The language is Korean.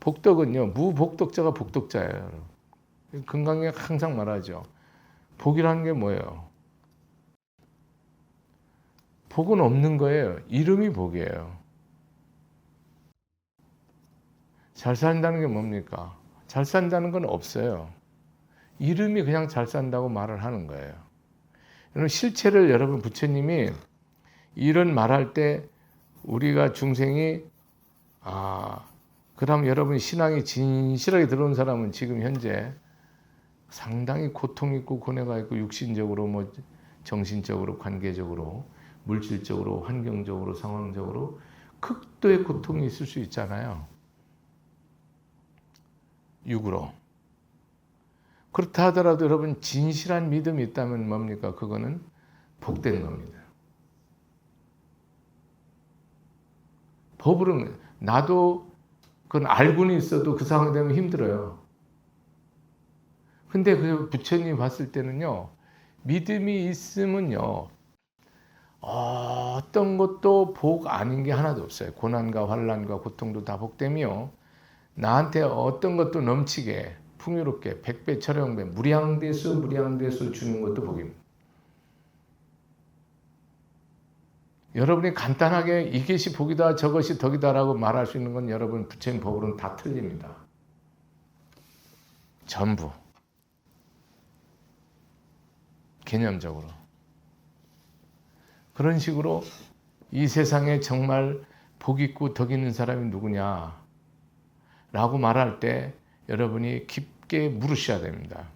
복덕은요 무복덕자가 복덕자예요. 건강에 항상 말하죠. 복이라는 게 뭐예요? 복은 없는 거예요. 이름이 복이에요. 잘 산다는 게 뭡니까? 잘 산다는 건 없어요. 이름이 그냥 잘 산다고 말을 하는 거예요. 여러분 실체를 여러분 부처님이 이런 말할 때 우리가 중생이 아 그럼 여러분 신앙이 진실하게 들어온 사람은 지금 현재 상당히 고통 있고 고뇌가 있고 육신적으로 뭐 정신적으로 관계적으로 물질적으로 환경적으로 상황적으로 극도의 고통이 있을 수 있잖아요. 육으로. 그렇다 하더라도 여러분 진실한 믿음이 있다면 뭡니까? 그거는 복된 겁니다. 법으로는 나도 그건 알고는 있어도 그 상황이 되면 힘들어요. 근데 그 부처님 봤을 때는요, 믿음이 있으면요, 어떤 것도 복 아닌 게 하나도 없어요. 고난과 환란과 고통도 다 복되며 나한테 어떤 것도 넘치게 풍요롭게 백배 천영배 무량대수 무량대수 주는 것도 복입니다. 여러분이 간단하게 이것이 복이다 저것이 덕이다라고 말할 수 있는 건 여러분 부처님 법으로는 다 틀립니다. 전부 개념적으로 그런 식으로 이 세상에 정말 복 있고 덕 있는 사람이 누구냐 라고 말할 때 여러분이 깊게 물으셔야 됩니다.